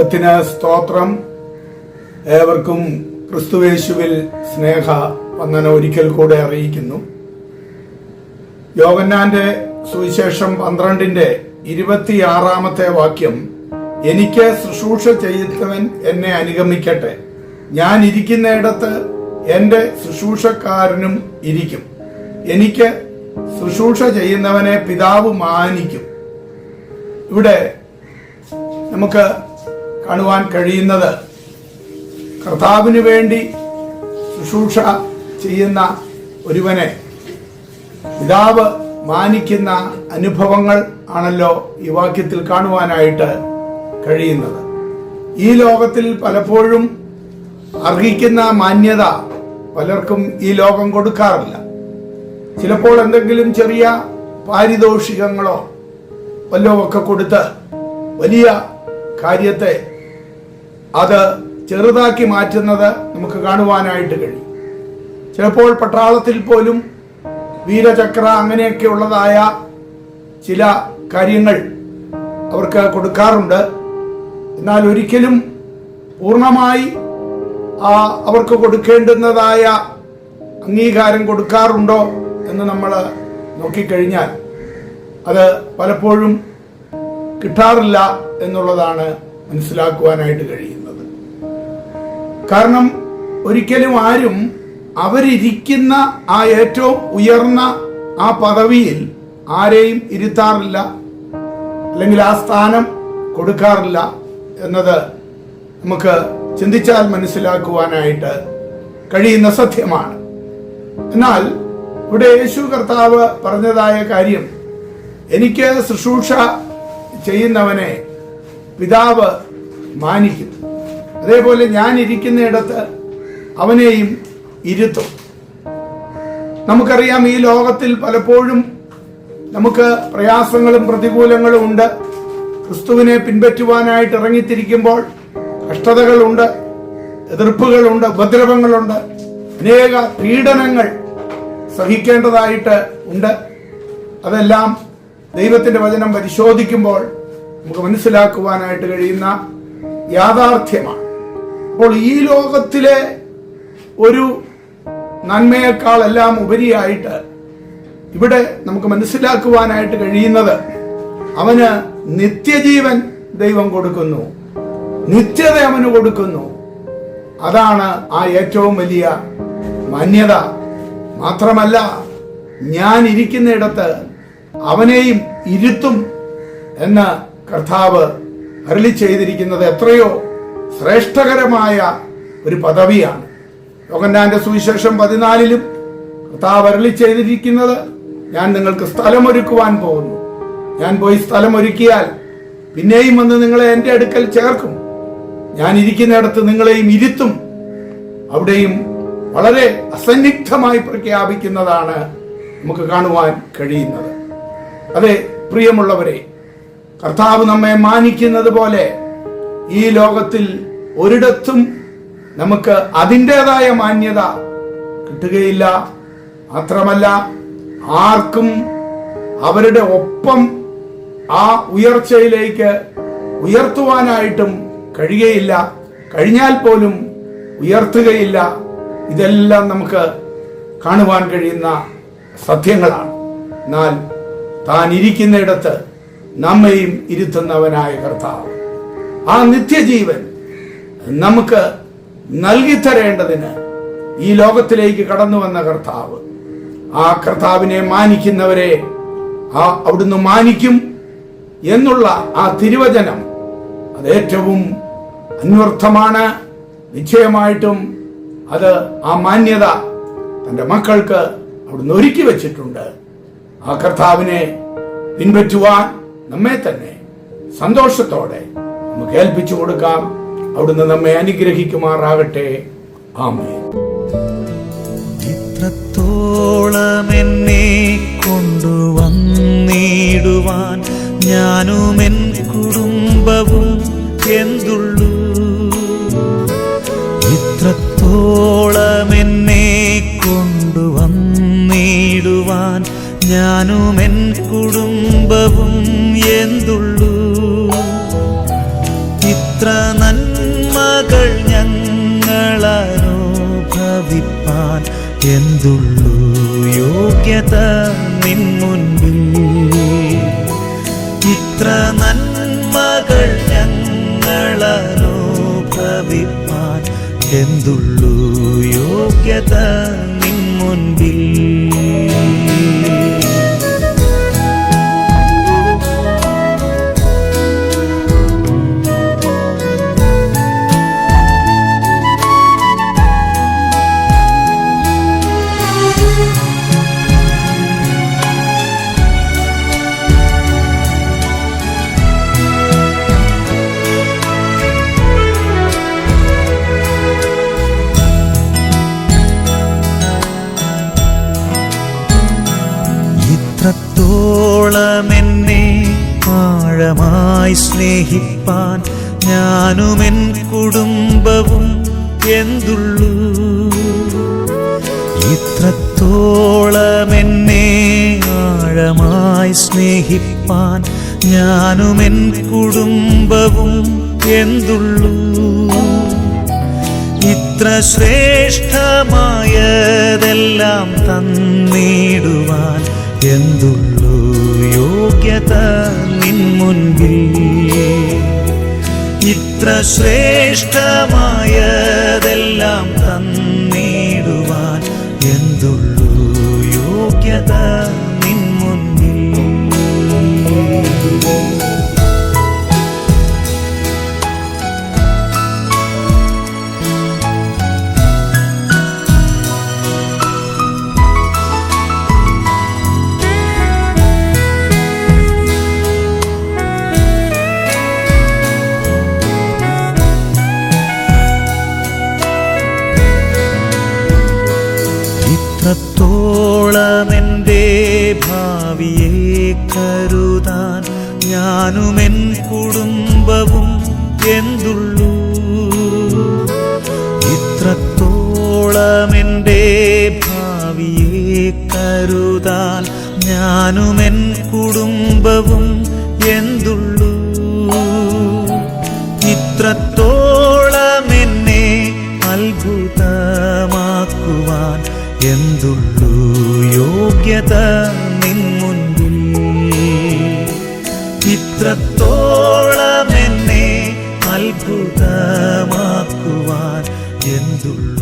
ദൈവത്തിന് സ്തോത്രം. ഏവർക്കും ക്രിസ്തുവേശുവിൽ സ്നേഹ വന്ദന ഒരിക്കൽ കൂടെ അറിയിക്കുന്നു. യോഗന്നാന്റെ സുവിശേഷം പന്ത്രണ്ടിന്റെ ഇരുപത്തിയാറാമത്തെ വാക്യം എനിക്ക് ശുശ്രൂഷ ചെയ്യുന്നവൻ എന്നെ അനുഗമിക്കട്ടെ. ഞാൻ ഇരിക്കുന്നിടത്ത് എന്റെ ശുശ്രൂഷക്കാരനും ഇരിക്കും. എനിക്ക് ശുശ്രൂഷ ചെയ്യുന്നവനെ പിതാവ് മാനിക്കും. ഇവിടെ നമുക്ക് കാണുവാൻ കഴിയുന്നത്. കർത്താവിന് വേണ്ടി ശുശ്രൂഷ ചെയ്യുന്ന ഒരുവനെ. പിതാവ് മാനിക്കുന്ന അനുഭവങ്ങൾ ആണല്ലോ ഈ വാക്യത്തിൽ കാണുവാനായിട്ട് കഴിയുന്നത്. ഈ ലോകത്തിൽ പലപ്പോഴും അർഹിക്കുന്ന മാന്യത പലർക്കും ഈ ലോകം കൊടുക്കാറില്ല. ചിലപ്പോൾ എന്തെങ്കിലും ചെറിയ പാരിതോഷികങ്ങളോ വല്ലോ ഒക്കെ കൊടുത്ത് വലിയ കാര്യത്തെ അത് ചെറുതാക്കി മാറ്റുന്നത് നമുക്ക് കാണുവാനായിട്ട് കഴിയും. ചിലപ്പോൾ പട്ടാളത്തിൽ പോലും വീരചക്ര അങ്ങനെയൊക്കെ ഉള്ളതായ ചില കാര്യങ്ങൾ അവർക്ക് കൊടുക്കാറുണ്ട്. എന്നാൽ ഒരിക്കലും പൂർണമായി അവർക്ക് കൊടുക്കേണ്ടുന്നതായ അംഗീകാരം കൊടുക്കാറുണ്ടോ എന്ന് നമ്മൾ നോക്കിക്കഴിഞ്ഞാൽ അത് പലപ്പോഴും കിട്ടാറില്ല എന്നുള്ളതാണ് മനസ്സിലാക്കുവാനായിട്ട് കഴിയുന്നത്. കാരണം ഒരിക്കലും ആരും അവരിരിക്കുന്ന ആ ഏറ്റവും ഉയർന്ന ആ പദവിയിൽ ആരെയും ഇരുത്താറില്ല അല്ലെങ്കിൽ ആ സ്ഥാനം കൊടുക്കാറില്ല എന്നത് നമുക്ക് ചിന്തിച്ചാൽ മനസ്സിലാക്കുവാനായിട്ട് കഴിയുന്ന സത്യമാണ്. എന്നാൽ ഇവിടെ യേശു കർത്താവ് പറഞ്ഞതായ കാര്യം എനിക്ക് ശുശ്രൂഷ ചെയ്യുന്നവനെ പിതാവ് മാനിക്കും അതേപോലെ ഞാൻ ഇരിക്കുന്നിടത്ത് അവനെയും ഇരുത്തും. നമുക്കറിയാം ഈ ലോകത്തിൽ പലപ്പോഴും നമുക്ക് പ്രയാസങ്ങളും പ്രതികൂലങ്ങളും ഉണ്ട്. ക്രിസ്തുവിനെ പിൻപറ്റുവാനായിട്ട് ഇറങ്ങിത്തിരിക്കുമ്പോൾ കഷ്ടതകളുണ്ട് എതിർപ്പുകളുണ്ട് ഉപദ്രവങ്ങളുണ്ട് അനേക പീഡനങ്ങൾ സഹിക്കേണ്ടതായിട്ട് ഉണ്ട്. അതെല്ലാം ദൈവത്തിന്റെ വചനം പരിശോധിക്കുമ്പോൾ നമുക്ക് മനസ്സിലാക്കുവാനായിട്ട് കഴിയുന്ന യാഥാർത്ഥ്യമാണ്. അപ്പോൾ ഈ ലോകത്തിലെ ഒരു നന്മയേക്കാൾ എല്ലാം ഉപരിയായിട്ട് ഇവിടെ നമുക്ക് മനസ്സിലാക്കുവാനായിട്ട് കഴിയുന്നത് അവന് നിത്യജീവൻ ദൈവം കൊടുക്കുന്നു. നിത്യത അവന് കൊടുക്കുന്നു. അതാണ് ആ ഏറ്റവും വലിയ മാന്യത. മാത്രമല്ല ഞാൻ ഇരിക്കുന്നിടത്ത് അവനെയും ഇരുത്തും എന്ന് കർത്താവ് അരളി ചെയ്തിരിക്കുന്നത് എത്രയോ ശ്രേഷ്ഠകരമായ ഒരു പദവിയാണ്. യോഗന്നാന്റെ സുവിശേഷം പതിനാലിലും കർത്താവ് അരളി ചെയ്തിരിക്കുന്നത് ഞാൻ നിങ്ങൾക്ക് സ്ഥലമൊരുക്കുവാൻ പോകുന്നു. ഞാൻ പോയി സ്ഥലമൊരുക്കിയാൽ പിന്നെയും വന്ന് നിങ്ങളെ എന്റെ അടുക്കൽ ചേർക്കും. ഞാൻ ഇരിക്കുന്നിടത്ത് നിങ്ങളെയും ഇരുത്തും. അവിടെയും വളരെ അസന്നിഗ്ധമായി പ്രഖ്യാപിക്കുന്നതാണ് നമുക്ക് കാണുവാൻ കഴിയുന്നത്. അതെ പ്രിയമുള്ളവരെ കർത്താവ് നമ്മെ മാനിക്കുന്നത് പോലെ ഈ ലോകത്തിൽ ഒരിടത്തും നമുക്ക് അതിന്റെതായ മാന്യത കിട്ടുകയില്ല. മാത്രമല്ല ആർക്കും അവരുടെ ഒപ്പം ആ ഉയർച്ചയിലേക്ക് ഉയർത്തുവാനായിട്ടും കഴിയുകയില്ല. കഴിഞ്ഞാൽ പോലും ഉയർത്തുകയില്ല. ഇതെല്ലാം നമുക്ക് കാണുവാൻ കഴിയുന്ന സത്യങ്ങളാണ്. എന്നാൽ താൻ ഇരിക്കുന്നിടത്ത് നമ്മയും ഇരുത്തുന്നവനായ കർത്താവ്. ആ നിത്യജീവൻ നമുക്ക് നൽകിത്തരേണ്ടതിന് ഈ ലോകത്തിലേക്ക് കടന്നു വന്ന കർത്താവ്. ആ കർത്താവിനെ മാനിക്കുന്നവരെ ആ അവിടുന്ന് മാനിക്കും എന്നുള്ള ആ തിരുവചനം അത് ഏറ്റവും അന്വർത്ഥമാണ്. നിശ്ചയമായിട്ടും അത് ആ മാന്യത തന്റെ മക്കൾക്ക് അവിടുന്ന് ഒരുക്കി വെച്ചിട്ടുണ്ട്. ആ കർത്താവിനെ പിൻപറ്റുവാൻ നമ്മെ തന്നെ സന്തോഷത്തോടെ നമുക്ക് ഏൽപ്പിച്ചു കൊടുക്കാം. അവിടുന്ന് നമ്മെ അനുഗ്രഹിക്കുമാറാകട്ടെ. ആമേ ഇത്രത്തോളം എന്നെ കൊണ്ടുവന്നിടുവാൻ ഞാനും എൻ കുടുംബവും എന്തുള്ളൂ? ഇത്രത്തോളം എന്നെ കൊണ്ടുവന്നിടുവാൻ ഞാനും എൻ കുടുംബവും എന്തുള്ളൂ? ഇത്ര നന്മകൾ ഞങ്ങളനുഭവിപ്പാൻ എന്തുള്ളൂ യോഗ്യത നിൻ മുൻപിൽ. ഇത്ര നന്മകൾ ഞങ്ങളനുഭവിപ്പാൻ എന്തുള്ളൂ യോഗ്യത നിൻ മുൻപിൽ. ഇത്രത്തോളം എന്നെ ആഴമായി സ്നേഹിപ്പാൻ ഞാനുമെൻ കുടുംബവും എന്തുള്ളൂ. ഇത്രത്തോളം എന്നെ ആഴമായി സ്നേഹിപ്പാൻ ഞാനുമെൻ കുടുംബവും എന്തുള്ളൂ. ഇത്ര ശ്രേഷ്ഠമായതെല്ലാം തന്നിടുവാൻ എന്തുള്ളൂ? യോഗ്യത നിൻ മുൻപിൽ ഇത്ര ശ്രേഷ്ഠമായതെല്ലാം തന്നിടുവാൻ ഇത്രത്തോളം എന്റെ ഭാവിയെ കരുതാൻ ഞാനും എൻ കുടുംബവും എന്തുള്ളൂ? ഇത്രത്തോളം എന്റെ ഭാവിയെ കരുതാൻ ഞാനും എൻ കുടുംബവും എന്തുള്ളൂ? ഇത്രത്തോളം ഏതുള്ളൂ യോഗ്യത നിൻ ഇത്രത്തോളം എന്നെ അത്ഭുതമാക്കുവാൻ എന്തുള്ളൂ?